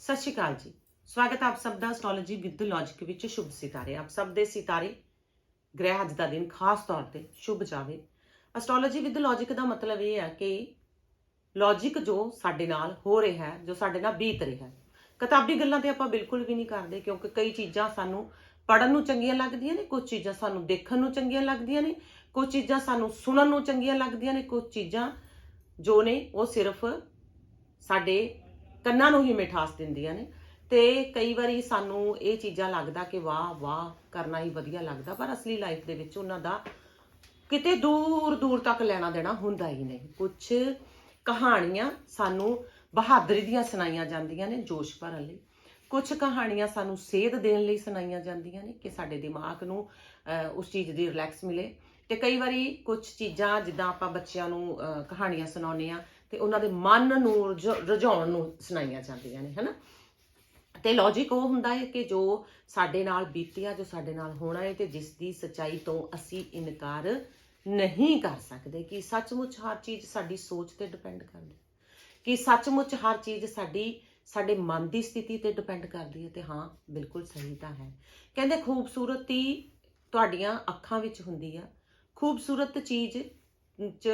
ਸਤਿ ਸ਼੍ਰੀ ਅਕਾਲ ਜੀ। ਸਵਾਗਤ ਹੈ ਆਪ ਸਭ ਦਾ ਐਸਟ੍ਰੋਲੋਜੀ ਵਿਦ ਲੌਜਿਕ ਵਿੱਚ ਸ਼ੁਭ ਸਿਤਾਰੇ। ਆਪ ਸਭ ਦੇ ਸਿਤਾਰੇ ਗ੍ਰਹਿ ਅੱਜ ਦਾ ਦਿਨ ਖਾਸ ਤੌਰ ਤੇ ਸ਼ੁਭ ਜਾਵੇ। ਐਸਟ੍ਰੋਲੋਜੀ ਵਿਦ ਲੌਜਿਕ ਦਾ ਮਤਲਬ ਇਹ ਹੈ ਕਿ ਲੌਜਿਕ ਜੋ ਸਾਡੇ ਨਾਲ ਹੋ ਰਿਹਾ ਹੈ, ਜੋ ਸਾਡੇ ਨਾਲ ਬੀਤ ਰਿਹਾ ਹੈ। ਕਿਤਾਬੀ ਗੱਲਾਂ ਤੇ ਆਪਾਂ ਬਿਲਕੁਲ ਵੀ ਨਹੀਂ ਕਰਦੇ ਕਿਉਂਕਿ ਕਈ ਚੀਜ਼ਾਂ ਸਾਨੂੰ ਪੜਨ ਨੂੰ ਚੰਗੀਆਂ ਲੱਗਦੀਆਂ ਨੇ ਕੁਝ ਚੀਜ਼ਾਂ ਸਾਨੂੰ ਦੇਖਣ ਨੂੰ ਚੰਗੀਆਂ ਲੱਗਦੀਆਂ ਨੇ ਕੁਝ ਚੀਜ਼ਾਂ ਸਾਨੂੰ ਸੁਣਨ ਨੂੰ ਚੰਗੀਆਂ ਲੱਗਦੀਆਂ ਨੇ ਕੁਝ ਚੀਜ਼ਾਂ ਜੋ ਨੇ ਉਹ ਸਿਰਫ ਸਾਡੇ ਕੰਨਾਂ ਨੂੰ ਹੀ ਮਿਠਾਸ ਦਿੰਦੀਆਂ ਨੇ। ਤੇ ਕਈ ਵਾਰੀ ਸਾਨੂੰ ਇਹ ਚੀਜ਼ਾਂ ਲੱਗਦਾ ਕਿ ਵਾਹ ਵਾਹ, ਕਰਨਾ ਹੀ ਵਧੀਆ ਲੱਗਦਾ, ਪਰ ਅਸਲੀ ਲਾਈਫ ਦੇ ਵਿੱਚ ਉਹਨਾਂ ਦਾ ਕਿਤੇ ਦੂਰ ਦੂਰ ਤੱਕ ਲੈਣਾ ਦੇਣਾ ਹੁੰਦਾ ਹੀ ਨਹੀਂ। ਕੁਝ ਕਹਾਣੀਆਂ ਸਾਨੂੰ ਬਹਾਦਰੀ ਦੀਆਂ ਸੁਣਾਈਆਂ ਜਾਂਦੀਆਂ ਨੇ ਜੋਸ਼ ਭਰਨ ਲਈ। ਕੁਝ ਕਹਾਣੀਆਂ ਸਾਨੂੰ ਸੇਧ ਦੇਣ ਲਈ ਸੁਣਾਈਆਂ ਜਾਂਦੀਆਂ ਨੇ ਕਿ ਸਾਡੇ ਦਿਮਾਗ ਨੂੰ ਉਸ ਚੀਜ਼ ਦੀ ਰਿਲੈਕਸ ਮਿਲੇ। ਤੇ ਕਈ ਵਾਰੀ ਕੁਝ ਚੀਜ਼ਾਂ, ਜਿੱਦਾਂ ਆਪਾਂ ਬੱਚਿਆਂ ਨੂੰ ਕਹਾਣੀਆਂ ਸੁਣਾਉਂਦੇ ਆ ਤੇ ਉਹਨਾਂ ਦੇ ਮਨ ਨੂੰ ਰੁਝ- ਰੁਝਾਉਣ ਨੂੰ ਸੁਣਾਈਆਂ ਜਾਂਦੀਆਂ ਨੇ, ਹਨਾ? ਤੇ ਲੌਜੀਕ ਉਹ ਹੁੰਦਾ ਹੈ ਕਿ ਜੋ ਸਾਡੇ ਨਾਲ ਬੀਤਿਆ, ਜੋ ਸਾਡੇ ਨਾਲ ਹੋਣਾ ਹੈ ਤੇ ਜਿਸ ਦੀ ਸਚਾਈ ਤੋਂ ਅਸੀਂ ਇਨਕਾਰ ਨਹੀਂ ਕਰ ਸਕਦੇ, ਕਿ ਸੱਚਮੁੱਚ ਹਰ ਚੀਜ਼ ਸਾਡੀ ਸੋਚ ਤੇ ਡਿਪੈਂਡ ਕਰਦੀ ਕਿ ਸੱਚਮੁੱਚ ਹਰ ਚੀਜ਼ ਸਾਡੀ, ਸਾਡੇ ਮਨ ਦੀ ਸਥਿਤੀ ਤੇ ਡਿਪੈਂਡ ਕਰਦੀ ਹੈ ਤੇ ਹਾਂ, ਬਿਲਕੁਲ ਸਹੀ ਤਾਂ ਹੈ। ਕਹਿੰਦੇ ਖੂਬਸੂਰਤੀ ਤੁਹਾਡੀਆਂ ਅੱਖਾਂ ਵਿੱਚ ਹੁੰਦੀ ਆ। ਖੂਬਸੂਰਤ ਚੀਜ਼ ਚ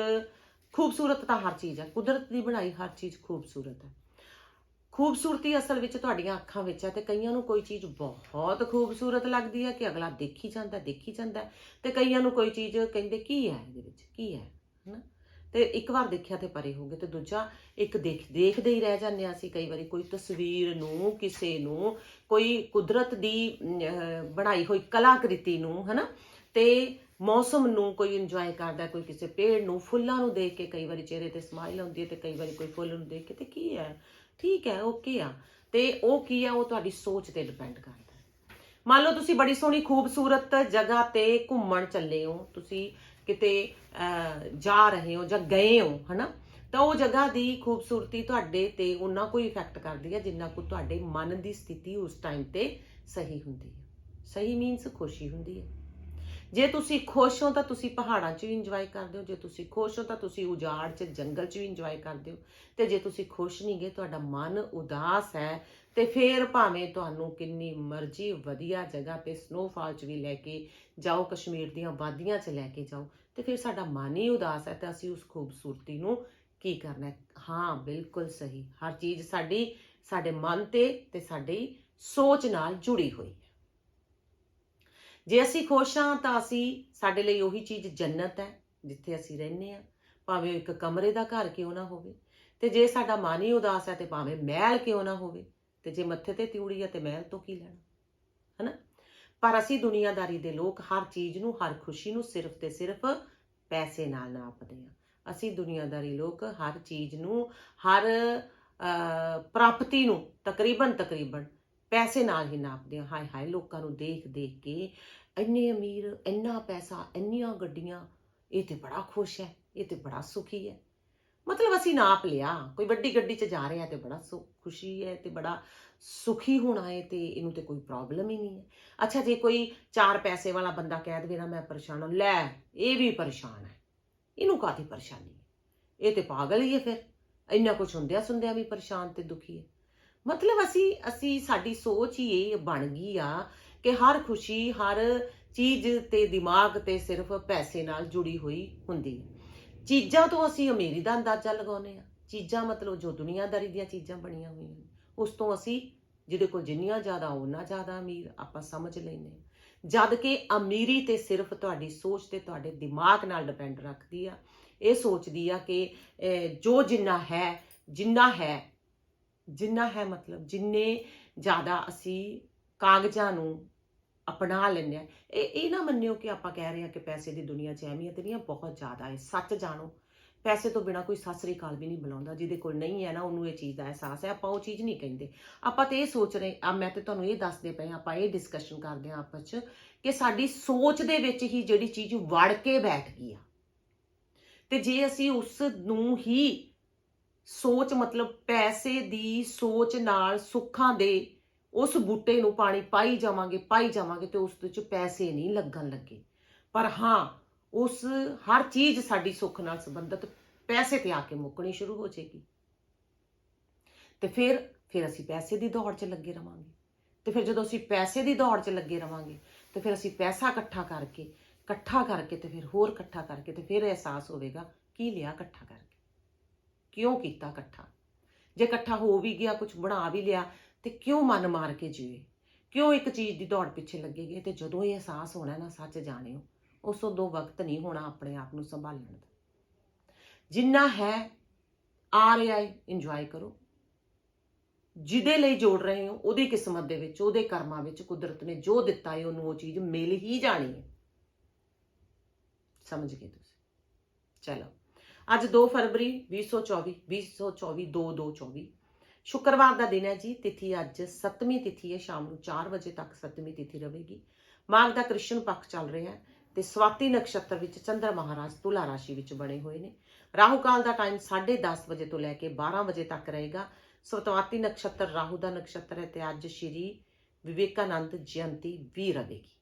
ਖੂਬਸੂਰਤ ਤਾਂ ਹਰ ਚੀਜ਼ ਹੈ ਕੁਦਰਤ ਦੀ ਬਣਾਈ ਹਰ ਚੀਜ਼ ਖੂਬਸੂਰਤ ਹੈ। ਖੂਬਸੂਰਤੀ ਅਸਲ ਵਿੱਚ ਤੁਹਾਡੀਆਂ ਅੱਖਾਂ ਵਿੱਚ ਹੈ ਤੇ ਕਈਆਂ ਨੂੰ ਕੋਈ ਚੀਜ਼ ਬਹੁਤ ਖੂਬਸੂਰਤ ਲੱਗਦੀ ਹੈ ਕਿ ਅਗਲਾ ਦੇਖੀ ਜਾਂਦਾ ਦੇਖੀ ਜਾਂਦਾ ਹੈ, ਤੇ ਕਈਆਂ ਨੂੰ ਕੋਈ ਚੀਜ਼ ਕਹਿੰਦੇ ਕੀ ਹੈ ਇਹਦੇ ਵਿੱਚ? ਕੀ ਹੈ? ਹਨਾ? ਤੇ ਇੱਕ ਵਾਰ ਦੇਖਿਆ ਤੇ ਪਰੇ ਹੋ ਗਏ ਤੇ ਦੂਜਾ ਇੱਕ ਦੇਖ ਦੇਖਦੇ ਹੀ ਰਹਿ ਜਾਂਦੇ ਹਾਂ ਅਸੀਂ ਕਈ ਵਾਰੀ ਕੋਈ ਤਸਵੀਰ ਨੂੰ ਕਿਸੇ ਨੂੰ ਕੋਈ ਕੁਦਰਤ ਦੀ ਬਣਾਈ ਹੋਈ ਕਲਾਕ੍ਰਿਤੀ ਨੂੰ ਹਨਾ? ਤੇ ਮੌਸਮ ਨੂੰ ਕੋਈ ਇੰਜੋਏ ਕਰਦਾ ਕੋਈ ਕਿਸੇ ਪੇੜ ਨੂੰ, ਫੁੱਲਾਂ ਨੂੰ ਦੇਖ ਕੇ ਕਈ ਵਾਰੀ ਚਿਹਰੇ ਤੇ ਸਮਾਈਲ ਆਉਂਦੀ ਹੈ ਤੇ ਕਈ ਵਾਰੀ ਕੋਈ ਫੁੱਲ ਨੂੰ ਦੇਖ ਕੇ, ਤੇ ਕੀ ਹੈ? ਠੀਕ ਹੈ ਓਕੇ ਆ। ਤੇ ਉਹ ਕੀ ਆ? ਉਹ ਤੁਹਾਡੀ ਸੋਚ ਤੇ ਡਿਪੈਂਡ ਕਰਦਾ ਮੰਨ ਲਓ ਤੁਸੀਂ ਬੜੀ ਸੋਹਣੀ ਖੂਬਸੂਰਤ ਜਗ੍ਹਾ ਤੇ ਘੁੰਮਣ ਚੱਲੇ ਹੋ, ਤੁਸੀਂ ਕਿਤੇ ਜਾ ਰਹੇ ਹੋ ਜਾਂ ਗਏ ਹੋ, ਹਨਾ? ਤਾਂ ਉਹ ਜਗ੍ਹਾ ਦੀ ਖੂਬਸੂਰਤੀ ਤੁਹਾਡੇ ਤੇ ਉਹਨਾਂ ਕੋਈ ਇਫੈਕਟ ਕਰਦੀ ਹੈ ਜਿੰਨਾ ਕੋ ਤੁਹਾਡੇ ਮਨ ਦੀ ਸਥਿਤੀ ਉਸ ਟਾਈਮ ਤੇ ਸਹੀ ਹੁੰਦੀ ਹੈ। ਸਹੀ ਮੀਨਸ ਖੁਸ਼ੀ ਹੁੰਦੀ ਹੈ। ਜੇ ਤੁਸੀਂ ਖੁਸ਼ ਹੋ ਤਾਂ ਤੁਸੀਂ ਪਹਾੜਾਂ 'ਚ ਵੀ ਇੰਜੋਏ ਕਰਦੇ ਹੋ, ਜੇ ਤੁਸੀਂ ਖੁਸ਼ ਹੋ ਤਾਂ ਤੁਸੀਂ ਉਜਾੜ 'ਚ, ਜੰਗਲ 'ਚ ਵੀ ਇੰਜੋਏ ਕਰਦੇ ਹੋ ਤੇ ਜੇ ਤੁਸੀਂ ਖੁਸ਼ ਨਹੀਂ ਗੇ, ਤੁਹਾਡਾ ਮਨ ਉਦਾਸ ਹੈ ਤੇ ਫੇਰ ਭਾਵੇਂ ਤੁਹਾਨੂੰ ਕਿੰਨੀ ਮਰਜ਼ੀ ਵਧੀਆ ਜਗ੍ਹਾ ਤੇ ਸਨੋਫਾਲ 'ਚ ਵੀ ਲੈ ਕੇ ਜਾਓ, ਕਸ਼ਮੀਰ ਦੀਆਂ ਵਾਦੀਆਂ 'ਚ ਲੈ ਕੇ ਜਾਓ, ਤੇ ਫਿਰ ਸਾਡਾ ਮਨ ਹੀ ਉਦਾਸ ਹੈ ਤਾਂ ਅਸੀਂ ਉਸ ਖੂਬਸੂਰਤੀ ਨੂੰ ਕੀ ਕਰਨਾ ਹਾਂ, ਬਿਲਕੁਲ ਸਹੀ। ਹਰ ਚੀਜ਼ ਸਾਡੀ, ਸਾਡੇ ਮਨ ਤੇ ਤੇ ਸਾਡੀ ਸੋਚ ਨਾਲ ਜੁੜੀ ਹੋਈ ਹੈ। ਜੇ ਅਸੀਂ ਖੁਸ਼ ਹਾਂ ਤਾਂ ਅਸੀਂ ਸਾਡੇ ਲਈ ਉਹੀ ਚੀਜ਼ ਜੰਨਤ ਹੈ, ਜਿੱਥੇ ਅਸੀਂ ਰਹਿੰਦੇ ਹਾਂ। ਭਾਵੇਂ ਉਹ ਇੱਕ ਕਮਰੇ ਦਾ ਘਰ ਕਿਉਂ ਨਾ ਹੋਵੇ ਤੇ ਜੇ ਸਾਡਾ ਮਨ ਹੀ ਉਦਾਸ ਹੈ ਤੇ ਭਾਵੇਂ ਮਹਿਲ ਕਿਉਂ ਨਾ ਹੋਵੇ ਤੇ ਜੇ ਮੱਥੇ ਤੇ ਤਿਉੜੀ ਹੈ ਤੇ ਮਹਿਲ ਤੋਂ ਕੀ ਲੈਣਾ? ਹਨਾ? ਪਰ ਅਸੀਂ ਦੁਨੀਆਦਾਰੀ ਦੇ ਲੋਕ ਹਰ ਚੀਜ਼ ਨੂੰ, ਹਰ ਖੁਸ਼ੀ ਨੂੰ ਸਿਰਫ ਤੇ ਸਿਰਫ ਪੈਸੇ ਨਾਲ ਨਾਪਦੇ ਹਾਂ। ਅਸੀਂ ਦੁਨੀਆਦਾਰੀ ਲੋਕ ਹਰ ਚੀਜ਼ ਨੂੰ, ਹਰ ਪ੍ਰਾਪਤੀ ਨੂੰ ਤਕਰੀਬਨ ਤਕਰੀਬਨ ਪੈਸੇ ਨਾਲ ਹੀ ਨਾਪਦੇ ਹਾਂ ਹਾਏ ਹਾਏ, ਲੋਕਾਂ ਨੂੰ ਦੇਖ ਦੇਖ ਕੇ ਇੰਨੇ ਅਮੀਰ, ਇੰਨਾ ਪੈਸਾ, ਇੰਨੀਆਂ ਗੱਡੀਆਂ, ਇਹ ਤੇ ਬੜਾ ਖੁਸ਼ ਹੈ, ਇਹ ਤੇ ਬੜਾ ਸੁਖੀ ਹੈ। ਮਤਲਬ ਅਸੀਂ ਨਾਪ ਲਿਆ, ਕੋਈ ਵੱਡੀ ਗੱਡੀ 'ਚ ਜਾ ਰਿਹਾ ਤੇ ਬੜਾ ਸੁ- ਖੁਸ਼ੀ ਹੈ ਤੇ ਬੜਾ ਸੁਖੀ ਹੋਣਾ ਹੈ ਤੇ ਇਹਨੂੰ ਤੇ ਕੋਈ ਪ੍ਰੋਬਲਮ ਹੀ ਨਹੀਂ ਹੈ। ਅੱਛਾ, ਜੇ ਕੋਈ ਚਾਰ ਪੈਸੇ ਵਾਲਾ ਬੰਦਾ ਕਹਿ ਦੇਵੇ ਨਾ, ਮੈਂ ਪਰੇਸ਼ਾਨ ਹਾਂ, ਲੈ, ਇਹ ਵੀ ਪਰੇਸ਼ਾਨ ਹੈ। ਇਹਨੂੰ ਕਾਹਦੀ ਪਰੇਸ਼ਾਨੀ ਹੈ? ਇਹ ਤੇ ਪਾਗਲ ਹੀ ਹੈ ਫਿਰ। ਇੰਨਾ ਕੁਝ ਹੁੰਦਿਆ ਸੁਣਦਿਆਂ ਵੀ ਪਰੇਸ਼ਾਨ ਤੇ ਦੁਖੀ ਹੈ। ਮਤਲਬ ਅਸੀਂ ਅਸੀਂ, ਸਾਡੀ ਸੋਚ ਹੀ ਇਹ ਬਣ ਗਈ ਆ ਕਿ ਹਰ ਖੁਸ਼ੀ, ਹਰ ਚੀਜ਼ ਤੇ ਦਿਮਾਗ ਤੇ ਸਿਰਫ ਪੈਸੇ ਨਾਲ ਜੁੜੀ ਹੋਈ ਹੁੰਦੀ ਹੈ। ਚੀਜ਼ਾਂ ਤੋਂ ਅਸੀਂ ਅਮੀਰੀ ਦਾ ਅੰਦਾਜ਼ਾ ਲਗਾਉਂਦੇ ਆ ਚੀਜ਼ਾਂ ਮਤਲਬ ਜੋ ਦੁਨੀਆਦਾਰੀ ਦੀਆਂ ਚੀਜ਼ਾਂ ਬਣੀਆਂ ਹੋਈਆਂ ਨੇ, ਉਸ ਤੋਂ ਅਸੀਂ ਜਿਹਦੇ ਕੋਲ ਜਿੰਨੀਆਂ ਜ਼ਿਆਦਾ ਉਹਨਾਂ ਜ਼ਿਆਦਾ ਅਮੀਰ ਆਪਾਂ ਸਮਝ ਲੈਂਦੇ ਹਾਂ। ਜਦ ਕਿ ਅਮੀਰੀ ਤੇ ਸਿਰਫ ਤੁਹਾਡੀ ਸੋਚ ਤੇ ਤੁਹਾਡੇ ਦਿਮਾਗ ਨਾਲ ਡਿਪੈਂਡ ਰੱਖਦੀ ਆ। ਇਹ ਸੋਚਦੀ ਆ ਕਿ ਜੋ ਜਿੰਨਾ ਹੈ ਜਿੰਨਾ ਹੈ ਜਿੰਨਾ ਹੈ ਮਤਲਬ ਜਿੰਨੇ ਜ਼ਿਆਦਾ ਅਸੀਂ ਕਾਗਜ਼ਾਂ ਨੂੰ ਅਪਣਾ ਲੈਂਦੇ ਆ ਇਹ ਇਹ ਨਾ ਮੰਨਿਓ ਕਿ ਆਪਾਂ ਕਹਿ ਰਹੇ ਹਾਂ ਕਿ ਪੈਸੇ ਦੀ ਦੁਨੀਆ 'ਚ ਅਹਿਮੀਅਤ ਨਹੀਂ ਆ ਬਹੁਤ ਜ਼ਿਆਦਾ ਹੈ। ਸੱਚ ਜਾਣੋ ਪੈਸੇ ਤੋਂ ਬਿਨਾ ਕੋਈ ਸਤਿ ਸ੍ਰੀ ਅਕਾਲ ਵੀ ਨਹੀਂ ਬੁਲਾਉਂਦਾ ਜਿਹਦੇ ਕੋਲ ਨਹੀਂ ਹੈ ਨਾ ਉਹਨੂੰ ਇਹ ਚੀਜ਼ ਦਾ ਅਹਿਸਾਸ ਹੈ ਆਪਾਂ ਉਹ ਚੀਜ਼ ਨਹੀਂ ਕਹਿੰਦੇ। ਆਪਾਂ ਤੇ ਇਹ ਸੋਚ ਰਹੇ ਆ ਮੈਂ ਤੇ ਤੁਹਾਨੂੰ ਇਹ ਦੱਸਦੇ ਪਏ ਹਾਂ, ਆਪਾਂ ਇਹ ਡਿਸਕਸ਼ਨ ਕਰਦੇ ਹਾਂ ਆਪਸ 'ਚ ਕਿ ਸਾਡੀ ਸੋਚ ਦੇ ਵਿੱਚ ਹੀ ਜਿਹੜੀ ਚੀਜ਼ ਵੜ ਕੇ ਬੈਠ ਗਈ ਆ। ਤੇ ਜੇ ਅਸੀਂ ਉਸ ਨੂੰ ਹੀ ਸੋਚ ਮਤਲਬ ਪੈਸੇ ਦੀ ਸੋਚ ਨਾਲ ਸੁੱਖਾਂ ਦੇ ਉਸ ਬੂਟੇ ਨੂੰ ਪਾਣੀ ਪਾਈ ਜਾਵਾਂਗੇ ਪਾਈ ਜਾਵਾਂਗੇ ਤੇ ਉਸ ਦੇ ਵਿੱਚ ਪੈਸੇ ਨਹੀਂ ਲੱਗਣ ਲੱਗੇ। ਪਰ ਹਾਂ, ਉਸ ਹਰ ਚੀਜ਼ ਸਾਡੀ ਸੁੱਖ ਨਾਲ ਸੰਬੰਧਿਤ ਪੈਸੇ ਤੇ ਆ ਕੇ ਮੁੱਕਣੀ ਸ਼ੁਰੂ ਹੋ ਜਾਏਗੀ। ਤੇ ਫਿਰ ਫਿਰ ਅਸੀਂ ਪੈਸੇ ਦੀ ਦੌੜ 'ਚ ਲੱਗੇ ਰਵਾਂਗੇ। ਤੇ ਫਿਰ ਜਦੋਂ ਅਸੀਂ ਪੈਸੇ ਦੀ ਦੌੜ 'ਚ ਲੱਗੇ ਰਵਾਂਗੇ, ਤੇ ਫਿਰ ਅਸੀਂ ਪੈਸਾ ਇਕੱਠਾ ਕਰਕੇ ਇਕੱਠਾ ਕਰਕੇ ਤੇ ਫਿਰ ਹੋਰ ਇਕੱਠਾ ਕਰਕੇ ਤੇ ਫਿਰ ਅਹਿਸਾਸ ਹੋਵੇਗਾ, ਕੀ ਲਿਆ ਇਕੱਠਾ ਕਰਕੇ। ਕਿਉਂ ਕੀਤਾ ਇਕੱਠਾ? ਜੇ ਇਕੱਠਾ ਹੋ ਵੀ ਗਿਆ ਕੁਝ ਬਣਾ ਵੀ ਲਿਆ, ਤੇ ਕਿਉਂ ਮਨ ਮਾਰ ਕੇ ਜੀਵੇ ਕਿਉਂ ਇੱਕ ਚੀਜ਼ ਦੀ ਦੌੜ ਪਿੱਛੇ ਲੱਗੇਗੇ ਤੇ ਜਦੋਂ ਇਹ ਅਹਿਸਾਸ ਹੋਣਾ ਨਾ ਸੱਚ ਜਾਣਿਓ, ਉਸ ਦੋ ਵਕਤ ਨਹੀਂ ਹੋਣਾ ਆਪਣੇ ਆਪ ਨੂੰ ਸੰਭਾਲਣ ਦਾ। ਜਿੰਨਾ ਹੈ, ਆ ਰਿਹਾ ਹੈ ਇੰਜੋਏ ਕਰੋ। ਜਿਹਦੇ ਲਈ ਜੋੜ ਰਹੇ ਹੋ, ਉਹਦੀ ਕਿਸਮਤ ਦੇ ਵਿੱਚ, ਉਹਦੇ ਕਰਮਾਂ ਵਿੱਚ ਕੁਦਰਤ ਨੇ ਜੋ ਦਿੱਤਾ ਹੈ ਉਹਨੂੰ ਉਹ ਚੀਜ਼ ਮਿਲ ਹੀ ਜਾਣੀ ਹੈ ਸਮਝ ਗਏ ਤੁਸੀਂ? ਚਲੋ। ਅੱਜ 2 ਫਰਵਰੀ 2024 2024 2224 ਸ਼ੁੱਕਰਵਾਰ ਦਾ ਦਿਨ ਹੈ ਜੀ, ਤਿਥੀ ਅੱਜ ਸੱਤਵੀਂ ਤਿਥੀ ਹੈ, ਸ਼ਾਮ ਨੂੰ 4 ਵਜੇ ਤੱਕ ਸੱਤਵੀਂ ਤਿਥੀ ਰਹੇਗੀ। ਮਾਘ ਦਾ ਕ੍ਰਿਸ਼ਨ ਪੱਖ ਚੱਲ ਰਿਹਾ ਹੈ ਤੇ ਸਵਾਤੀ ਨਕਸ਼ਤਰ ਵਿੱਚ ਚੰਦਰ ਮਹਾਰਾਜ ਤੁਲਾ ਰਾਸ਼ੀ ਵਿੱਚ ਬਣੇ ਹੋਏ ਨੇ। ਰਾਹੂ ਕਾਲ ਦਾ ਟਾਈਮ 10:30 ਵਜੇ ਤੋਂ ਲੈ ਕੇ 12 ਵਜੇ ਤੱਕ ਰਹੇਗਾ। ਸਵਤਵਾਤੀ ਨਕਸ਼ਤਰ ਰਾਹੂ ਦਾ ਨਕਸ਼ਤਰ ਹੈ ਤੇ ਅੱਜ ਸ਼੍ਰੀ ਵਿਵੇਕਾਨੰਦ ਜਯੰਤੀ ਵੀ ਰਹੇਗੀ।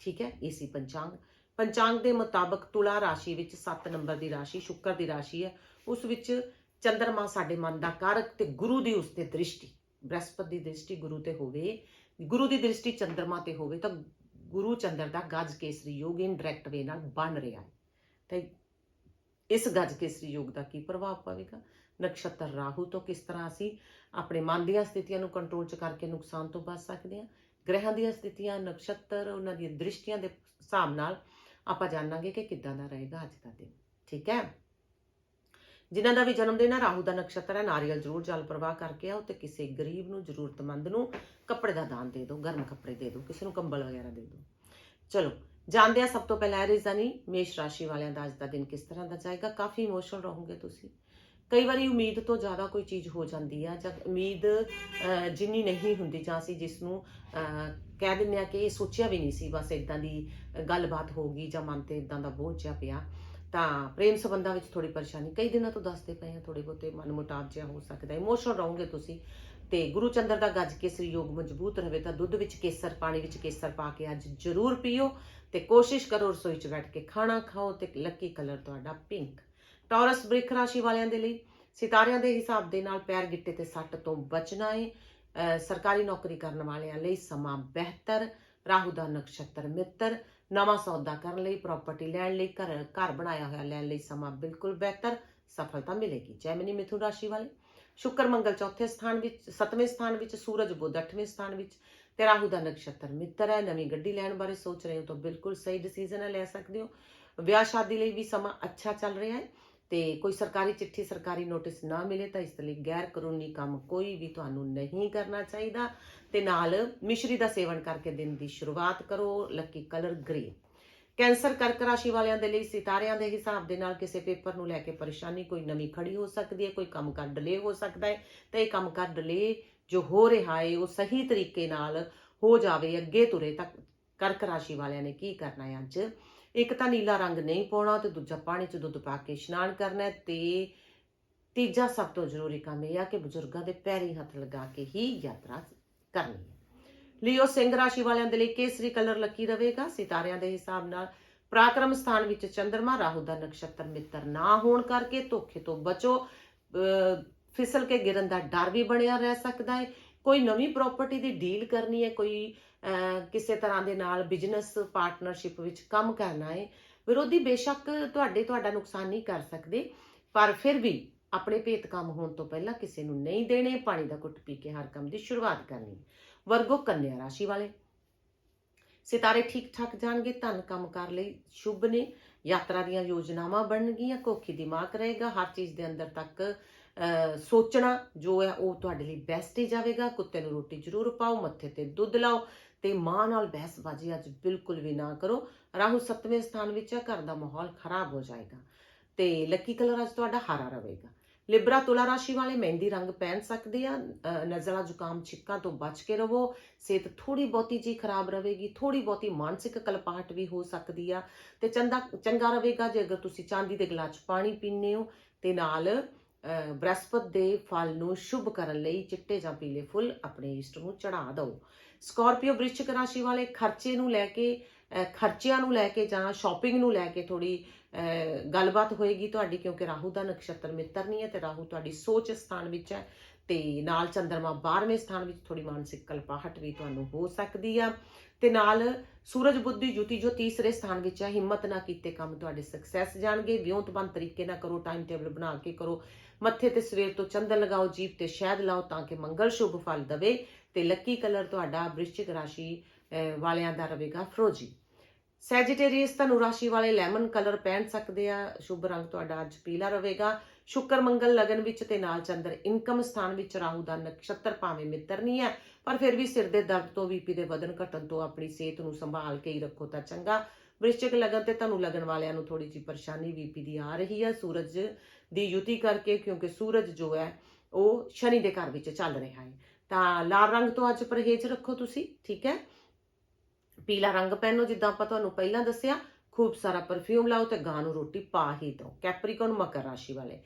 ਠੀਕ ਹੈ, ਇਹ ਸੀ ਪੰਚਾਂਗ। ਪੰਚਾਂਗ ਦੇ ਮੁਤਾਬਕ ਤੁਲਾ ਰਾਸ਼ੀ ਵਿੱਚ 7 ਨੰਬਰ ਦੀ ਰਾਸ਼ੀ, ਸ਼ੁੱਕਰ ਦੀ ਰਾਸ਼ੀ ਹੈ। ਉਸ ਵਿੱਚ ਚੰਦਰਮਾ ਸਾਡੇ ਮਨ ਦਾ ਕਾਰਕ ਤੇ ਗੁਰੂ ਦੀ ਉਸ ਤੇ ਦ੍ਰਿਸ਼ਟੀ, ਬ੍ਰਹਸਪਤੀ ਦੀ ਦ੍ਰਿਸ਼ਟੀ ਗੁਰੂ ਤੇ ਹੋਵੇ। ਗੁਰੂ ਦੀ ਦ੍ਰਿਸ਼ਟੀ ਚੰਦਰਮਾ ਤੇ ਹੋਵੇ ਤਾਂ ਗੁਰੂ ਚੰਦਰ ਦਾ ਗਜ ਕੇਸਰੀ ਯੋਗ ਇਨ ਡਾਇਰੈਕਟ ਵੇ ਨਾਲ ਬਣ ਰਿਹਾ ਹੈ। ਤੇ ਇਸ ਗਜ ਕੇਸਰੀ ਯੋਗ ਦਾ ਕੀ ਪ੍ਰਭਾਵ ਪਵੇਗਾ? ਨਕਸ਼ਤਰ ਰਾਹੂ ਤੋਂ ਕਿਸ ਤਰ੍ਹਾਂ ਅਸੀਂ ਆਪਣੇ ਮਨ ਦੀਆਂ ਸਥਿਤੀਆਂ ਨੂੰ ਕੰਟਰੋਲ ਚ ਕਰਕੇ ਨੁਕਸਾਨ ਤੋਂ ਬਚ ਸਕਦੇ ਹਾਂ? ਗ੍ਰਹਿਾਂ ਦੀਆਂ ਸਥਿਤੀਆਂ, ਨਕਸ਼ਤਰ, ਉਹਨਾਂ ਦੀਆਂ ਦ੍ਰਿਸ਼ਟੀਆਂ ਦੇ ਹਿਸਾਬ ਨਾਲ ਆਪਾਂ ਜਾਣਾਂਗੇ ਕਿ ਕਿੱਦਾਂ ਦਾ ਰਹੇਗਾ ਅੱਜ ਦਾ ਦਿਨ, ਠੀਕ ਹੈ? ਜਿਨ੍ਹਾਂ ਦਾ ਵੀ ਜਨਮ ਦਿਨ ਹੈ ਰਾਹੂ ਦਾ ਨਕਸ਼ਤਰ ਹੈ ਨਾਰੀਅਲ ਜ਼ਰੂਰ ਜਲ ਪ੍ਰਵਾਹ ਕਰਕੇ ਆਓ ਤੇ ਕਿਸੇ ਗਰੀਬ ਨੂੰ, ਜ਼ਰੂਰਤਮੰਦ ਨੂੰ ਕੱਪੜੇ ਦਾ ਦਾਨ ਦੇ ਦਿਓ, ਗਰਮ ਕੱਪੜੇ ਦੇ ਦਿਓ, ਕਿਸੇ ਨੂੰ ਕੰਬਲ ਵਗੈਰਾ ਦੇ ਦਿਓ। ਚਲੋ, ਜਾਣਦੇ ਆ ਸਭ ਤੋਂ ਪਹਿਲਾਂ ਇਹ ਰਿਜ਼ਾਨੀ ਮੇਸ਼ ਰਾਸ਼ੀ ਵਾਲਿਆਂ ਦਾ ਅੱਜ ਦਾ ਦਿਨ ਕਿਸ ਤਰ੍ਹਾਂ ਦਾ ਜਾਏਗਾ? ਕਾਫੀ ਇਮੋਸ਼ਨਲ ਰਹੋਗੇ ਤੁਸੀਂ। ਕਈ ਵਾਰੀ ਉਮੀਦ ਤੋਂ ਜ਼ਿਆਦਾ ਕੋਈ ਚੀਜ਼ ਹੋ ਜਾਂਦੀ ਆ ਜਾਂ ਉਮੀਦ ਜਿੰਨੀ ਨਹੀਂ ਹੁੰਦੀ ਜਾਂ ਅਸੀਂ ਜਿਸ ਨੂੰ ਕਹਿ ਦਿੰਦੇ ਆ ਕਿ ਇਹ ਸੋਚਿਆ ਵੀ ਨਹੀਂ ਸੀ, ਬਸ ਇਦਾਂ ਦੀ ਗੱਲਬਾਤ ਹੋ ਗਈ ਜਾਂ ਮਨ ਤੇ ਇਦਾਂ ਦਾ ਬੋਝ ਜਿਹਾ ਪਿਆ। ਤਾਂ ਪ੍ਰੇਮ ਸੰਬੰਧਾਂ ਵਿੱਚ ਥੋੜੀ ਪਰੇਸ਼ਾਨੀ, ਕਈ ਦਿਨਾਂ ਤੋਂ ਦੱਸਦੇ ਪਏ ਆ ਥੋੜੇ ਬਹੁਤੇ ਮਨ ਮੁਟਾਵ ਜਿਹਾ ਹੋ ਸਕਦਾ ਇਮੋਸ਼ਨਲ ਰਹੋਗੇ ਤੁਸੀਂ। ਤੇ ਗੁਰੂ ਚੰਦਰ ਦਾ ਗੱਜ ਕੇਸਰੀ ਯੋਗ ਮਜ਼ਬੂਤ ਰਵੇ ਤਾਂ ਦੁੱਧ ਵਿੱਚ ਕੇਸਰ, ਪਾਣੀ ਵਿੱਚ ਕੇਸਰ ਪਾ ਕੇ ਅੱਜ ਜ਼ਰੂਰ ਪੀਓ ਤੇ ਕੋਸ਼ਿਸ਼ ਕਰੋ ਰਸੋਈ 'ਚ ਬੈਠ ਕੇ ਖਾਣਾ ਖਾਓ ਤੇ ਲੱਕੀ ਕਲਰ ਤੁਹਾਡਾ ਪਿੰਕ। ਟੌਰਸ ਬ੍ਰਿਖ ਰਾਸ਼ੀ ਵਾਲਿਆਂ ਦੇ ਲਈ। ਸਿਤਾਰਿਆਂ ਦੇ ਹਿਸਾਬ ਦੇ ਨਾਲ ਪੈਰ ਗਿੱਟੇ ਤੇ ਸੱਟ ਤੋਂ ਬਚਣਾ ਹੈ ਸਰਕਾਰੀ ਨੌਕਰੀ ਕਰਨ ਵਾਲਿਆਂ ਲਈ ਸਮਾਂ ਬਿਹਤਰ, ਰਾਹੂ ਦਾ ਨਕਸ਼ਤਰ ਮਿੱਤਰ, ਨਵਾਂ ਸੌਦਾ ਕਰਨ ਲਈ ਪ੍ਰਾਪਰਟੀ ਲੈਣ ਲਈ, ਘਰ ਘਰ ਬਣਾਇਆ ਹੋਇਆ ਲੈਣ ਲਈ ਸਮਾਂ ਬਿਲਕੁਲ ਬਿਹਤਰ, ਸਫਲਤਾ ਮਿਲੇਗੀ। ਜੈਮਨੀ ਮਿਥੁਨ ਰਾਸ਼ੀ ਵਾਲੇ। ਸ਼ੁੱਕਰ ਮੰਗਲ ਚੌਥੇ ਸਥਾਨ ਵਿੱਚ, ਸੱਤਵੇਂ ਸਥਾਨ ਵਿੱਚ, ਸੂਰਜ ਬੁੱਧ ਅੱਠਵੇਂ ਸਥਾਨ ਵਿੱਚ ਤੇ ਰਾਹੂ ਦਾ ਨਕਸ਼ਤਰ ਮਿੱਤਰ ਹੈ। ਨਵੀਂ ਗੱਡੀ ਲੈਣ ਬਾਰੇ ਸੋਚ ਰਹੇ ਹੋ ਤਾਂ ਬਿਲਕੁਲ ਸਹੀ ਡਿਸੀਜਨ ਹੈ, ਲੈ ਸਕਦੇ ਹੋ। ਵਿਆਹ ਸ਼ਾਦੀ ਲਈ ਵੀ ਸਮਾਂ ਅੱਛਾ ਚੱਲ ਰਿਹਾ ਹੈ। ਤੇ ਕੋਈ ਸਰਕਾਰੀ ਚਿੱਠੀ, ਸਰਕਾਰੀ ਨੋਟਿਸ ਨਾ ਮਿਲੇ ਤਾਂ ਇਸ ਲਈ ਗੈਰ ਕਾਨੂੰਨੀ ਕੰਮ ਕੋਈ ਵੀ ਤੁਹਾਨੂੰ ਨਹੀਂ ਕਰਨਾ ਚਾਹੀਦਾ ਤੇ ਨਾਲ ਮਿਸ਼ਰੀ ਦਾ ਸੇਵਨ ਕਰਕੇ ਦਿਨ ਦੀ ਸ਼ੁਰੂਆਤ ਕਰੋ, ਲੱਕੀ ਕਲਰ ਗ੍ਰੀਨ। ਕੈਂਸਰ ਕਰਕ ਰਾਸ਼ੀ ਵਾਲਿਆਂ ਦੇ ਲਈ ਸਿਤਾਰਿਆਂ ਦੇ ਹਿਸਾਬ ਦੇ ਨਾਲ ਕਿਸੇ ਪੇਪਰ ਨੂੰ ਲੈ ਕੇ ਪਰੇਸ਼ਾਨੀ ਕੋਈ ਨਵੀਂ ਖੜੀ ਹੋ ਸਕਦੀ ਹੈ, ਕੋਈ ਕੰਮ ਕਰ ਡਿਲੇ ਹੋ ਸਕਦਾ ਹੈ, ਤੇ ਇਹ ਕੰਮ ਕਰ ਡਿਲੇ ਜੋ ਹੋ ਰਿਹਾ ਹੈ, ਉਹ ਸਹੀ ਤਰੀਕੇ ਨਾਲ ਹੋ ਜਾਵੇ, ਅੱਗੇ ਤੁਰੇ ਤਾਂ ਕਰਕ ਰਾਸ਼ੀ ਵਾਲਿਆਂ ਨੇ ਕੀ ਕਰਨਾ ਹੈ ਅੱਜ? ਇੱਕ ਤਾਂ ਨੀਲਾ ਰੰਗ ਨਹੀਂ ਪਾਉਣਾ ਤੇ ਦੂਜਾ ਪਾਣੀ 'ਚ ਦੁੱਧ ਪਾ ਕੇ ਇਸ਼ਨਾਨ ਕਰਨਾ ਤੇ ਤੀਜਾ ਸਭ ਤੋਂ ਜ਼ਰੂਰੀ ਕੰਮ ਇਹ ਆ ਕਿ ਬਜ਼ੁਰਗਾਂ ਦੇ ਪੈਰੀ ਹੱਥ ਲਗਾ ਕੇ ਹੀ ਯਾਤਰਾ ਕਰਨੀ ਹੈ। ਲਿਓ ਸਿੰਘ ਰਾਸ਼ੀ ਵਾਲਿਆਂ ਦੇ ਲਈ ਕੇਸਰੀ ਕਲਰ ਲੱਕੀ ਰਹੇਗਾ। ਸਿਤਾਰਿਆਂ ਦੇ ਹਿਸਾਬ ਨਾਲ ਪ੍ਰਾਕਰਮ ਸਥਾਨ ਵਿੱਚ ਚੰਦਰਮਾ, ਰਾਹੂ ਦਾ ਨਕਸ਼ਤਰ ਮਿੱਤਰ ਨਾ ਹੋਣ ਕਰਕੇ ਧੋਖੇ ਤੋਂ ਬਚੋ। ਅਹ ਫਿਸਲ ਕੇ ਗਿਰਨ ਦਾ ਡਰ ਵੀ ਬਣਿਆ ਰਹਿ ਸਕਦਾ ਹੈ। ਕੋਈ ਨਵੀਂ ਪ੍ਰਾਪਰਟੀ ਦੀ ਡੀਲ ਕਰਨੀ ਹੈ, ਕੋਈ ਕਿਸੇ ਤਰ੍ਹਾਂ ਦੇ ਨਾਲ ਬਿਜ਼ਨਸ ਪਾਰਟਨਰਸ਼ਿਪ ਵਿੱਚ ਕੰਮ ਕਰਨਾ ਹੈ ਵਿਰੋਧੀ ਬੇਸ਼ੱਕ ਤੁਹਾਡੇ ਤੁਹਾਡਾ ਨੁਕਸਾਨ ਨਹੀਂ ਕਰ ਸਕਦੇ ਪਰ ਫਿਰ ਵੀ ਆਪਣੇ ਭੇਤ ਕੰਮ ਹੋਣ ਤੋਂ ਪਹਿਲਾਂ ਕਿਸੇ ਨੂੰ ਨਹੀਂ ਦੇਣੇ ਪਾਣੀ ਦਾ ਘੁੱਟ ਪੀ ਕੇ ਹਰ ਕੰਮ ਦੀ ਸ਼ੁਰੂਆਤ ਕਰਨੀ। ਵਰਗੋ ਕੰਨਿਆ ਰਾਸ਼ੀ ਵਾਲੇ। ਸਿਤਾਰੇ ਠੀਕ ਠਾਕ ਜਾਣਗੇ ਧਨ ਕੰਮ ਕਰ ਲਈ ਸ਼ੁਭ ਨੇ। ਯਾਤਰਾ ਦੀਆਂ ਯੋਜਨਾਵਾਂ ਬਣਨਗੀਆਂ ਕੋਖੀ ਦਿਮਾਗ ਰਹੇਗਾ ਹਰ ਚੀਜ਼ ਦੇ ਅੰਦਰ ਤੱਕ ਅਹ, ਸੋਚਣਾ ਜੋ ਹੈ ਉਹ ਤੁਹਾਡੇ ਲਈ ਬੈਸਟ ਹੀ ਜਾਵੇਗਾ। ਕੁੱਤੇ ਨੂੰ ਰੋਟੀ ਜ਼ਰੂਰ ਪਾਓ ਮੱਥੇ ਤੇ ਦੁੱਧ ਲਾਓ। ਤੇ ਮਾਂ ਨਾਲ ਬਹਿਸਬਾਜ਼ੀ ਅੱਜ ਬਿਲਕੁਲ ਵੀ ਨਾ ਕਰੋ। ਰਾਹੂ ਸੱਤਵੇਂ ਸਥਾਨ ਵਿੱਚ ਹੈ ਘਰ ਦਾ ਮਾਹੌਲ ਖਰਾਬ ਹੋ ਜਾਏਗਾ ਤੇ ਲੱਕੀ ਕਲਰ ਅੱਜ ਤੁਹਾਡਾ ਹਰਾ ਰਹੇਗਾ ਲਿਬਰਾ ਤੁਲਾ ਰਾਸ਼ੀ ਵਾਲੇ ਮਹਿੰਦੀ ਰੰਗ ਪਹਿਨ ਸਕਦੇ ਆ, ਅਹ ਨਜ਼ਲਾ ਜ਼ੁਕਾਮ ਛਿੱਕਾਂ ਤੋਂ ਬਚ ਕੇ ਰਹੋ ਸਿਹਤ ਥੋੜੀ ਬਹੁਤੀ ਜੀ ਖਰਾਬ ਰਹੇਗੀ ਥੋੜੀ ਬਹੁਤੀ ਮਾਨਸਿਕ ਕਲਪਾਹਟ ਵੀ ਹੋ ਸਕਦੀ ਆ। ਤੇ ਚੰਦਾ ਚੰਗਾ ਰਹੇਗਾ ਜੇ ਅਗਰ ਤੁਸੀਂ ਚਾਂਦੀ ਦੇ ਗਲਾਸ 'ਚ ਪਾਣੀ ਪੀਂਦੇ ਹੋ ਤੇ ਨਾਲ ਬ੍ਰਹਸਪਤ ਦੇ ਫਲ ਨੂੰ ਸ਼ੁਭ ਕਰਨ ਲਈ ਚਿੱਟੇ ਜਾਂ ਪੀਲੇ ਫੁੱਲ ਆਪਣੇ ਇਸ਼ਟ ਨੂੰ ਚੜਾ ਦਿਓ। ਸਕਾਰਪੀਓ ਵ੍ਰਿਸ਼ਚਿਕ ਰਾਸ਼ੀ ਵਾਲੇ ਖਰਚੇ ਨੂੰ ਲੈ ਕੇ ਖਰਚਿਆਂ ਨੂੰ ਲੈ ਕੇ ਜਾਂ ਸ਼ਾਪਿੰਗ ਨੂੰ ਲੈ ਕੇ ਥੋੜੀ ਗੱਲਬਾਤ ਹੋਏਗੀ ਤੁਹਾਡੀ ਕਿਉਂਕਿ ਰਾਹੂ ਦਾ ਨਕਸ਼ਤਰ ਮਿੱਤਰ ਨਹੀਂ ਹੈ ਤੇ ਰਾਹੂ ਤੁਹਾਡੀ ਸੋਚ ਸਥਾਨ ਵਿੱਚ ਹੈ। ਤੇ ਨਾਲ ਚੰਦਰਮਾ 12ਵੇਂ ਸਥਾਨ ਵਿੱਚ ਥੋੜੀ ਮਾਨਸਿਕ ਕਲਪਾਹਟ ਵੀ ਤੁਹਾਨੂੰ ਹੋ ਸਕਦੀ ਆ। ਤੇ ਨਾਲ ਸੂਰਜ, ਬੁੱਧ ਦੀ ਜੁਤੀ, ਜੋ ਤੀਸਰੇ ਸਥਾਨ ਵਿੱਚ ਹੈ ਹਿੰਮਤ ਨਾ ਕੀਤੇ ਕੰਮ ਤੁਹਾਡੇ ਸਕਸੈਸ ਜਾਣਗੇ। ਵਿਉਂਤਬੰਦ ਤਰੀਕੇ ਨਾਲ ਕਰੋ ਟਾਈਮ ਟੇਬਲ ਬਣਾ ਕੇ ਕਰੋ। ਮੱਥੇ ਤੇ ਸਵੇਰ ਤੋਂ ਚੰਦਨ ਲਗਾਓ ਜੀਪ ਤੇ ਸ਼ਹਿਦ ਲਾਓ ਤਾਂ ਕਿ ਮੰਗਲ ਸ਼ੁਭ ਫਲ ਦਵੇ ਤੇ ਲੱਕੀ ਕਲਰ ਤੁਹਾਡਾ ਵ੍ਰਿਸ਼ਚਿਕ ਰਾਸ਼ੀ ਵਾਲਿਆਂ ਦਾ ਰਹੇਗਾ ਫਰੋਜੀ। ਸੈਜੀਟੇਰੀਅਸ ਧਨੁ ਰਾਸ਼ੀ ਵਾਲੇ ਲੈਮਨ ਕਲਰ ਪਹਿਨ ਸਕਦੇ ਆ। ਸ਼ੁਭ ਰੰਗ ਤੁਹਾਡਾ ਅੱਜ ਪੀਲਾ ਰਹੇਗਾ। ਸ਼ੁਕਰ ਮੰਗਲ ਲਗਨ ਵਿੱਚ ਤੇ ਨਾਲ ਚੰਦਰ, ਇਨਕਮ ਸਥਾਨ ਵਿੱਚ ਰਾਹੂ ਦਾ ਨਕਸ਼ਤਰ ਭਾਵੇਂ ਮਿੱਤਰ ਨਹੀਂ ਹੈ, ਪਰ ਫਿਰ ਵੀ ਸਿਰ ਦੇ ਦਰਦ ਤੋਂ ਬੀਪੀ ਦੇ ਵਧਨ ਘਟਣ ਤੋਂ ਆਪਣੀ ਸਿਹਤ ਨੂੰ ਸੰਭਾਲ ਕੇ ਹੀ ਰੱਖੋ ਤਾਂ ਚੰਗਾ। ਵ੍ਰਿਸ਼ਚਿਕ ਲਗਨ ਤੇ ਤੁਹਾਨੂੰ ਲਗਨ ਵਾਲਿਆਂ ਨੂੰ ਥੋੜੀ ਜਿਹੀ ਪਰੇਸ਼ਾਨੀ ਬੀਪੀ ਦੀ ਆ ਰਹੀ ਹੈ ਸੂਰਜ ਦੀ ਯੁਤੀ ਕਰਕੇ, ਕਿਉਂਕਿ ਸੂਰਜ ਜੋ ਹੈ ਉਹ ਸ਼ਨੀ ਦੇ ਘਰ ਵਿੱਚ ਚੱਲ ਰਿਹਾ ਹੈ। ਤਾਂ ਲਾਲ ਰੰਗ ਤੋਂ ਅੱਜ ਪਰਹੇਜ਼ ਰੱਖੋ ਤੁਸੀਂ, ਠੀਕ ਹੈ? ਪੀਲਾ ਰੰਗ ਪਹਿਨੋ ਜਿੱਦਾਂ ਆਪਾਂ ਤੁਹਾਨੂੰ ਪਹਿਲਾਂ ਦੱਸਿਆ ਖੂਬ ਸਾਰਾ ਪਰਫਿਊਮ ਲਾਓ ਤੇ ਗਾਂ ਨੂੰ ਪਾ ਹੀ ਦਿਓ ਕੈਪਰੀਕਨ ਮਕਰ ਰਾਸ਼ੀ ਵਾਲੇ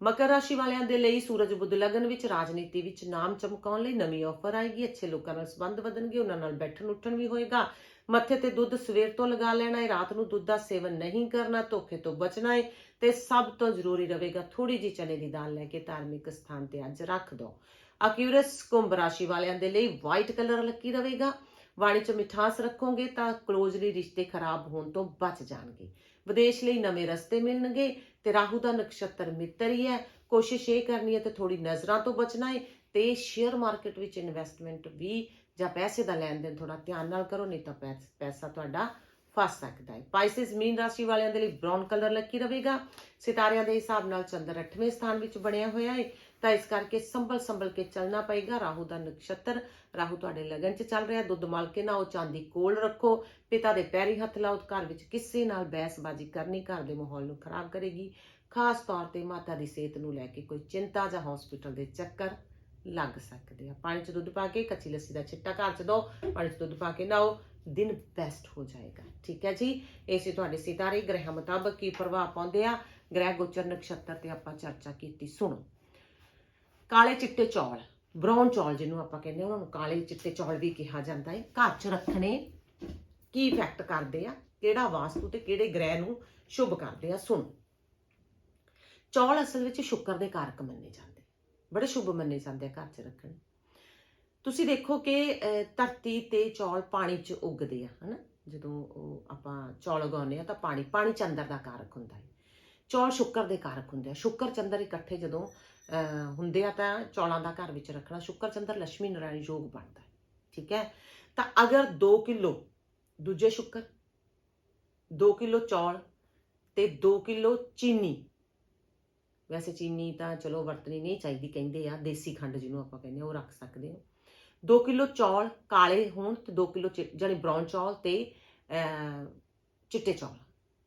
ਮਕਰ ਰਾਸ਼ੀ ਵਾਲਿਆਂ ਦੇ ਲਈ ਸੂਰਜ ਬੁੱਧ ਲਗਨ ਵਿੱਚ ਰਾਜਨੀਤੀ ਵਿੱਚ ਨਾਮ ਚਮਕਾਉਣ ਲਈ ਨਵੀਂ ਆਫਰ ਆਏਗੀ ਅੱਛੇ ਲੋਕਾਂ ਨਾਲ ਸੰਬੰਧ ਵਧਣਗੇ ਉਹਨਾਂ ਨਾਲ ਬੈਠਣ ਉੱਠਣ ਵੀ ਹੋਏਗਾ ਮੱਥੇ ਤੇ ਦੁੱਧ ਸਵੇਰ ਤੋਂ ਲਗਾ ਲੈਣਾ ਹੈ ਰਾਤ ਨੂੰ ਦੁੱਧ ਦਾ ਸੇਵਨ ਨਹੀਂ ਕਰਨਾ ਧੋਖੇ ਤੋਂ ਬਚਣਾ ਹੈ ਤੇ ਸਭ ਤੋਂ ਜ਼ਰੂਰੀ ਰਹੇਗਾ ਥੋੜੀ ਜਿਹੀ ਚਨੇ ਦੀ ਦਾਲ ਲੈ ਕੇ ਧਾਰਮਿਕ ਸਥਾਨ ਤੇ ਅੱਜ ਰੱਖ ਦਿਓ ਅਕਿਊਰਸ ਕੁੰਭ ਰਾਸ਼ੀ ਵਾਲਿਆਂ ਦੇ ਲਈ ਵਾਈਟ ਕਲਰ ਲੱਕੀ ਰਹੇਗਾ ਵਾਣੀ ਚ ਮਿਠਾਸ ਰੱਖੋਗੇ ਤਾਂ ਕਲੋਜ਼ਲੀ ਰਿਸ਼ਤੇ ਖਰਾਬ ਹੋਣ ਤੋਂ ਬਚ ਜਾਣਗੇ। ਵਿਦੇਸ਼ ਲਈ ਨਵੇਂ ਰਸਤੇ ਮਿਲਣਗੇ ਤੇ ਰਾਹੂ ਦਾ ਨਕਸ਼ਤਰ ਮਿੱਤਰ ਹੀ ਹੈ। ਕੋਸ਼ਿਸ਼ ਇਹ ਕਰਨੀ ਹੈ ਤੇ ਥੋੜੀ ਨਜ਼ਰਾਂ ਤੋਂ ਬਚਣਾ ਹੈ ਤੇ ਸ਼ੇਅਰ ਮਾਰਕੀਟ ਵਿੱਚ ਇਨਵੈਸਟਮੈਂਟ ਵੀ ਜਾਂ ਪੈਸੇ ਦਾ ਲੈਣ ਦੇਣ ਥੋੜਾ ਧਿਆਨ ਨਾਲ ਕਰੋ, ਨਹੀਂ ਤਾਂ ਪੈਸ- ਪੈਸਾ ਤੁਹਾਡਾ ਫਸ ਸਕਦਾ ਹੈ। ਪਾਈਸਿਸ ਮੀਨ ਰਾਸ਼ੀ ਵਾਲਿਆਂ ਦੇ ਲਈ ਬ੍ਰਾਊਨ ਕਲਰ ਲੱਕੀ ਰਹੇਗਾ। ਸਿਤਾਰਿਆਂ ਦੇ ਹਿਸਾਬ ਨਾਲ ਚੰਦਰ 8ਵੇਂ ਸਥਾਨ ਵਿੱਚ ਬਣਿਆ ਹੋਇਆ ਹੈ। ਤਾਂ ਇਸ ਕਰਕੇ ਸੰਭਲ ਸੰਭਲ ਕੇ ਚੱਲਣਾ ਪਏਗਾ। ਰਾਹੂ ਦਾ ਨਕਸ਼ਤਰ, ਰਾਹੂ ਤੁਹਾਡੇ ਲਗਨ 'ਚ ਚੱਲ ਰਿਹਾ। ਦੁੱਧ ਮਲ ਕੇ ਨਾ ਉਹ ਚਾਂਦੀ ਕੋਲ ਰੱਖੋ। ਪਿਤਾ ਦੇ ਪੈਰੀ ਹੱਥ ਲਾਓ, ਘਰ ਵਿੱਚ ਕਿਸੇ ਨਾਲ ਬਹਿਸਬਾਜ਼ੀ ਕਰਨੀ ਘਰ ਦੇ ਮਾਹੌਲ ਨੂੰ ਖਰਾਬ ਕਰੇਗੀ। ਖਾਸ ਤੌਰ ਤੇ ਮਾਤਾ ਦੀ ਸਿਹਤ ਨੂੰ ਲੈ ਕੇ ਕੋਈ ਚਿੰਤਾ ਜਾਂ ਹਸਪੀਟਲ ਦੇ ਚੱਕਰ ਲੱਗ ਸਕਦੇ ਆ। ਪਾਣੀ 'ਚ ਦੁੱਧ ਪਾ ਕੇ, ਕੱਚੀ ਲੱਸੀ ਦਾ ਛਿੱਟਾ ਘਰ 'ਚ ਦਿਓ, ਪਾਣੀ 'ਚ ਦੁੱਧ ਪਾ ਕੇ ਨਾਓ ਦਿਨ ਬੈਸਟ ਹੋ ਜਾਏਗਾ। ਠੀਕ ਹੈ ਜੀ? ਇਸੇ ਸੀ ਤੁਹਾਡੇ ਸਿਤਾਰੇ, ਗ੍ਰਹਿ ਮੁਤਾਬਕ ਕੀ ਪ੍ਰਭਾਵ ਪਾਉਂਦੇ ਆ? ਗ੍ਰਹਿ, ਗੋਚਰ, ਨਕਸ਼ਤਰ ਤੇ ਆਪਾਂ ਚਰਚਾ ਕੀਤੀ। ਸੁਣੋ। ਕਾਲੇ ਚਿੱਟੇ ਚੌਲ ਬ੍ਰਾਊਨ ਚੌਲ ਜਿਹਨੂੰ ਆਪਾਂ ਕਹਿੰਦੇ ਆ, ਉਹਨਾਂ ਨੂੰ ਕਾਲੇ ਚਿੱਟੇ ਚੌਲ ਵੀ ਕਿਹਾ ਜਾਂਦਾ ਹੈ। ਘਰ 'ਚ ਰੱਖਣੇ ਕੀ ਇਫੈਕਟ ਕਰਦੇ ਆ? ਕਿਹੜਾ ਵਾਸਤੂ ਤੇ ਕਿਹੜੇ ਗ੍ਰਹਿ ਨੂੰ ਸ਼ੁਭ ਕਰਦੇ ਆ? ਸੁਣੋ। ਚੌਲ ਅਸਲ ਵਿੱਚ ਸ਼ੁੱਕਰ ਦੇ ਕਾਰਕ ਮੰਨੇ ਜਾਂਦੇ। ਬੜੇ ਸ਼ੁਭ ਮੰਨੇ ਜਾਂਦੇ ਆ ਘਰ 'ਚ ਰੱਖਣ। ਤੁਸੀਂ ਦੇਖੋ ਕਿ ਧਰਤੀ ਤੇ ਚੌਲ ਪਾਣੀ 'ਚ ਉੱਗਦੇ ਆ, ਹਨਾ? ਜਦੋਂ ਉਹ ਆਪਾਂ ਚੌਲ ਉਗਾਉਂਦੇ ਆ ਤਾਂ ਪਾਣੀ ਪਾਣੀ ਚੰਦਰ ਦਾ ਕਾਰਕ ਹੁੰਦਾ ਹੈ। ਚੌਲ ਸ਼ੁੱਕਰ ਦੇ ਕਾਰਕ ਹੁੰਦੇ ਆ। ਸ਼ੁੱਕਰ ਚੰਦਰ ਇਕੱਠੇ ਜਦੋਂ ਹੁੰਦੇ ਆ ਤਾਂ ਚੌਲਾਂ ਦਾ ਘਰ ਵਿੱਚ ਰੱਖਣਾ, ਸ਼ੁੱਕਰ ਚੰਦਰ ਲక్ష్ਮੀ ਨਾਰਾਇਣ ਯੋਗ ਬਣਦਾ ਠੀਕ ਹੈ? ਤਾਂ ਅਗਰ 2 ਕਿਲੋ ਦੂਜੇ ਸ਼ੁੱਕਰ 2 ਕਿਲੋ ਚੌਲ ਤੇ 2 ਕਿਲੋ ਚੀਨੀ, ਵੈਸੇ ਚੀਨੀ ਤਾਂ ਚਲੋ ਵਰਤਣੀ ਨਹੀਂ ਚਾਹੀਦੀ ਕਹਿੰਦੇ ਆ, ਦੇਸੀ ਖੰਡ ਜਿਹਨੂੰ ਆਪਾਂ ਕਹਿੰਦੇ ਆ, ਉਹ ਰੱਖ ਸਕਦੇ ਹੋ। 2 ਕਿਲੋ ਚੌਲ ਕਾਲੇ ਹੋਣ ਤੇ 2 ਕਿਲੋ ਜਾਨੀ ਬ੍ਰਾਊਨ ਚੌਲ ਤੇ ਚਿੱਟੇ ਚੌਲ।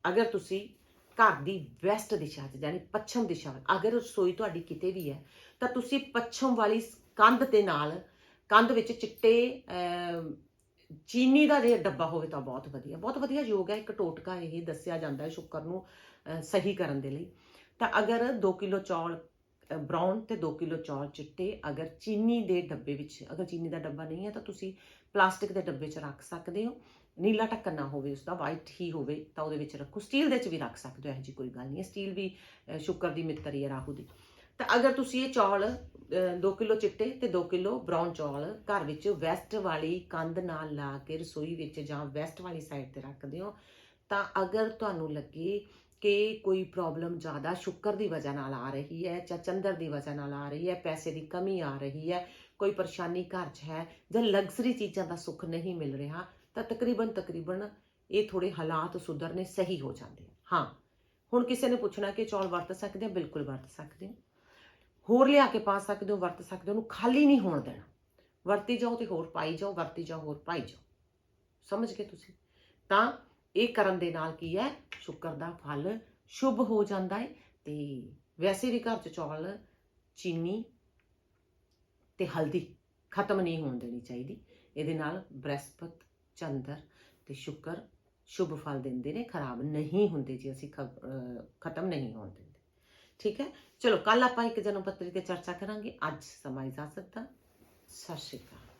ਅਗਰ ਤੁਸੀਂ ਘਰ ਦੀ ਵੈਸਟ ਦਿਸ਼ਾ 'ਚ ਯਾਨੀ ਪੱਛਮ ਦਿਸ਼ਾ ਅਗਰ ਰਸੋਈ ਤੁਹਾਡੀ ਕਿਤੇ ਵੀ ਹੈ ਤਾਂ ਤੁਸੀਂ ਪੱਛਮ ਵਾਲੀ ਕੰਧ ਦੇ ਨਾਲ ਕੰਧ ਵਿੱਚ ਚਿੱਟੇ ਚੀਨੀ ਦਾ ਜੇ ਡੱਬਾ ਹੋਵੇ ਤਾਂ ਬਹੁਤ ਵਧੀਆ। ਬਹੁਤ ਵਧੀਆ ਯੋਗ ਹੈ ਇੱਕ ਟੋਟਕਾ ਇਹ ਦੱਸਿਆ ਜਾਂਦਾ ਹੈ ਸ਼ੁੱਕਰ ਨੂੰ ਸਹੀ ਕਰਨ ਦੇ ਲਈ। ਤਾਂ ਅਗਰ 2 ਕਿਲੋ ਚੌਲ ਅਹ, ਬਰਾਊਨ ਤੇ 2 ਕਿਲੋ ਚੌਲ ਚਿੱਟੇ ਅਗਰ ਚੀਨੀ ਦੇ ਡੱਬੇ ਵਿੱਚ ਅਗਰ ਚੀਨੀ ਦਾ ਡੱਬਾ ਨਹੀਂ ਹੈ ਤਾਂ ਤੁਸੀਂ ਪਲਾਸਟਿਕ ਦੇ ਡੱਬੇ 'ਚ ਰੱਖ ਸਕਦੇ ਹੋ। ਨੀਲਾ ਢੱਕਣ ਨਾ ਹੋਵੇ ਉਸਦਾ ਵਾਈਟ ਹੀ ਹੋਵੇ ਤਾਂ ਉਹਦੇ ਵਿੱਚ ਰੱਖੋ। ਸਟੀਲ ਦੇ ਵਿੱਚ ਵੀ ਰੱਖ ਸਕਦੇ ਹੋ ਇਹੋ ਜੀ ਕੋਈ ਗੱਲ ਨਹੀਂ ਹੈ। ਸਟੀਲ ਵੀ ਅਹ, ਸ਼ੁੱਕਰ ਦੀ ਮਿੱਤਰ ਹੀ ਹੈ ਰਾਹੂ ਦੀ। ਤਾਂ ਅਗਰ ਤੁਸੀਂ ਇਹ ਚੌਲ 2 ਕਿਲੋ ਚਿੱਟੇ ਤੇ 2 ਕਿਲੋ ਬ੍ਰਾਊਨ ਚੌਲ ਘਰ ਵਿੱਚ ਵੈਸਟ ਵਾਲੀ ਕੰਧ ਨਾਲ ਲਾ ਕੇ ਰਸੋਈ ਵਿੱਚ ਜਾਂ ਵੈਸਟ ਵਾਲੀ ਸਾਈਡ ਤੇ ਰੱਖਦੇ ਹੋ ਤਾਂ ਅਗਰ ਤੁਹਾਨੂੰ ਲੱਗੇ ਕਿ ਕੋਈ ਪ੍ਰੋਬਲਮ ਜ਼ਿਆਦਾ ਸ਼ੁੱਕਰ ਦੀ ਵਜ੍ਹਾ ਨਾਲ ਆ ਰਹੀ ਹੈ ਜਾਂ ਚੰਦਰ ਦੀ ਵਜ੍ਹਾ ਨਾਲ ਆ ਰਹੀ ਹੈ ਪੈਸੇ ਦੀ ਕਮੀ ਆ ਰਹੀ ਹੈ ਕੋਈ ਪਰੇਸ਼ਾਨੀ ਘਰ 'ਚ ਹੈ ਜਾਂ ਲਗਜ਼ਰੀ ਚੀਜ਼ਾਂ ਦਾ ਸੁੱਖ ਨਹੀਂ ਮਿਲ ਰਿਹਾ ਤਾਂ ਤਕਰੀਬਨ ਤਕਰੀਬਨ ਇਹ ਥੋੜੇ ਹਾਲਾਤ ਸੁਧਰਨੇ ਸਹੀ ਹੋ ਜਾਂਦੇ ਹਾਂ, ਹੁਣ ਕਿਸੇ ਨੇ ਪੁੱਛਣਾ ਕਿ ਚੌਲ ਵਰਤ ਸਕਦੇ ਆ, ਬਿਲਕੁਲ ਵਰਤ ਸਕਦੇ ਹੋ ਹੋਰ ਲਿਆ ਕੇ ਪਾ ਸਕਦੇ ਹੋ, ਵਰਤ ਸਕਦੇ ਹੋ, ਉਹਨੂੰ ਖਾਲੀ ਨਹੀਂ ਹੋਣ ਦੇਣਾ। ਵਰਤੀ ਜਾਓ ਤੇ ਹੋਰ ਪਾਈ ਜਾਓ, ਵਰਤੀ ਜਾਓ, ਹੋਰ ਪਾਈ ਜਾਓ। ਸਮਝ ਗਏ ਤੁਸੀਂ? ਤਾਂ ਇਹ ਕਰਨ ਦੇ ਨਾਲ ਕੀ ਹੈ? ਸ਼ੁੱਕਰ ਦਾ ਫਲ ਸ਼ੁਭ ਹੋ ਜਾਂਦਾ ਹੈ ਤੇ ਵੈਸੇ ਵੀ ਘਰ ਚ ਚੌਲ ਚੀਨੀ ਤੇ ਹਲਦੀ ਖਤਮ ਨਹੀਂ ਹੋਣ ਦੇਣੀ ਚਾਹੀਦੀ। ਇਹਦੇ ਨਾਲ ਬ੍ਰਹਿਸਪਤ ਚੰਦਰ ਤੇ ਸ਼ੁੱਕਰ ਸ਼ੁਭ ਫਲ ਦਿੰਦੇ ਨੇ, ਖਰਾਬ ਨਹੀਂ ਹੁੰਦੇ ਜੀ, ਅਸੀਂ ਖ- ਖਤਮ ਨਹੀਂ ਹੋਣ ਦਿੰਦੇ। ਠੀਕ ਹੈ? ਚਲੋ ਕੱਲ ਆਪਾਂ ਇੱਕ ਜਨਮ ਪੱਤਰੀ ਤੇ ਚਰਚਾ ਕਰਾਂਗੇ। ਅੱਜ ਸਮਾਂ ਇਜਾਜ਼ਤ ਦਾ। ਸਤਿ ਸ਼੍ਰੀ ਅਕਾਲ।